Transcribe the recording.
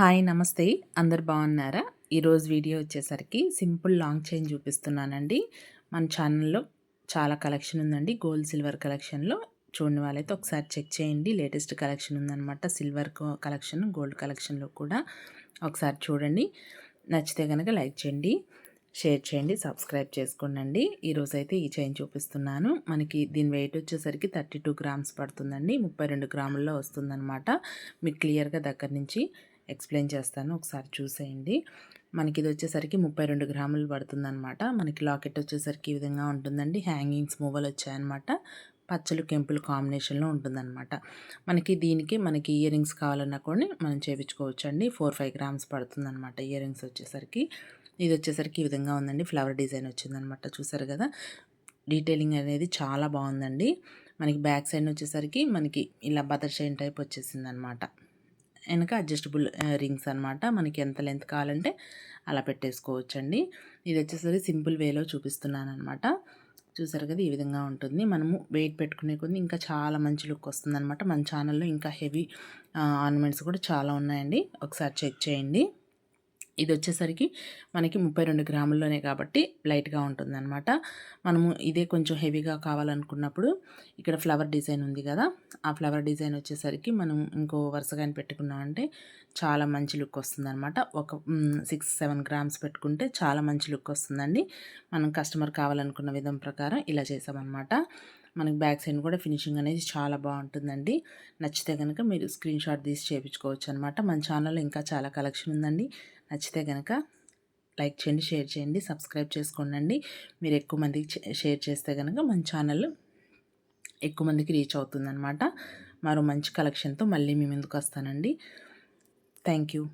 Hi నమస్తే. అందరు బాగున్నారా? ఈరోజు వీడియో వచ్చేసరికి సింపుల్ లాంగ్ చైన్ చూపిస్తున్నానండి. మన ఛానల్లో చాలా కలెక్షన్ ఉందండి. గోల్డ్ సిల్వర్ కలెక్షన్లో చూడని వాళ్ళైతే ఒకసారి చెక్ చేయండి. లేటెస్ట్ కలెక్షన్ ఉందన్నమాట. సిల్వర్ కలెక్షన్ గోల్డ్ కలెక్షన్లో కూడా ఒకసారి చూడండి. నచ్చితే కనుక లైక్ చేయండి షేర్ చేయండి సబ్స్క్రైబ్ చేసుకోండి ఈరోజు అయితే ఈ చైన్ చూపిస్తున్నాను. మనకి దీని వెయిట్ వచ్చేసరికి థర్టీ టూ గ్రామ్స్ పడుతుందండి. ముప్పై రెండు గ్రాముల్లో వస్తుందన్నమాట. మీకు క్లియర్గా దగ్గర నుంచి ఎక్స్ప్లెయిన్ చేస్తాను. ఒకసారి చూసేయండి. మనకి ఇది వచ్చేసరికి ముప్పై రెండు గ్రాములు పడుతుందన్నమాట. మనకి లాకెట్ వచ్చేసరికి ఈ విధంగా ఉంటుందండి. హ్యాంగింగ్స్ మూవలు వచ్చాయన్నమాట. పచ్చలు కెంపులు కాంబినేషన్లో ఉంటుందన్నమాట. మనకి దీనికి మనకి ఇయర్ రింగ్స్ కావాలన్నా కూడా మనం చేయించుకోవచ్చు అండి ఫోర్ ఫైవ్ గ్రామ్స్ పడుతుందన్నమాట ఇయర్ రింగ్స్ వచ్చేసరికి. ఇది వచ్చేసరికి ఈ విధంగా ఉందండి. ఫ్లవర్ డిజైన్ వచ్చిందనమాట చూసారు కదా? డీటెయిలింగ్ అనేది చాలా బాగుందండి. మనకి బ్యాక్ సైడ్ వచ్చేసరికి మనకి ఇలా బటర్ చైన్ టైప్ వచ్చేసింది అనమాట వెనక అడ్జస్టబుల్ రింగ్స్ అనమాట మనకి ఎంత లెంత్ కావాలంటే అలా పెట్టేసుకోవచ్చండి. ఇది వచ్చేసరికి సింపుల్ వేలో చూపిస్తున్నాను అనమాట చూసారు కదా ఈ విధంగా ఉంటుంది. మనము వెయిట్ పెట్టుకునే కొద్ది ఇంకా చాలా మంచి లుక్ వస్తుంది అనమాట మన ఛానల్లో ఇంకా హెవీ ఆర్నమెంట్స్ కూడా చాలా ఉన్నాయండి. ఒకసారి చెక్ చేయండి. ఇది వచ్చేసరికి మనకి ముప్పై రెండు గ్రాముల్లోనే కాబట్టి లైట్గా ఉంటుందన్నమాట. మనము ఇదే కొంచెం హెవీగా కావాలనుకున్నప్పుడు ఇక్కడ ఫ్లవర్ డిజైన్ ఉంది కదా ఆ ఫ్లవర్ డిజైన్ వచ్చేసరికి మనం ఇంకో వరుసగా పెట్టుకున్నామంటే చాలా మంచి లుక్ వస్తుందన్నమాట. ఒక సిక్స్ సెవెన్ గ్రామ్స్ పెట్టుకుంటే చాలా మంచి లుక్ వస్తుందండి. మనం కస్టమర్ కావాలనుకున్న విధం ప్రకారం ఇలా చేసామన్నమాట. మనకి బ్యాక్ సైడ్ కూడా ఫినిషింగ్ అనేది చాలా బాగుంటుందండి. నచ్చితే కనుక మీరు స్క్రీన్ షాట్ తీసి చేయించుకోవచ్చు అనమాట మన ఛానల్లో ఇంకా చాలా కలెక్షన్ ఉందండి. నచ్చితే కనుక లైక్ చేయండి షేర్ చేయండి సబ్స్క్రైబ్ చేసుకోండి మీరు ఎక్కువ మందికి షేర్ చేస్తే కనుక మన ఛానల్ ఎక్కువ మందికి రీచ్ అవుతుందన్నమాట. మరో మంచి కలెక్షన్తో మళ్ళీ మీ ముందుకు వస్తానండి. Thank you.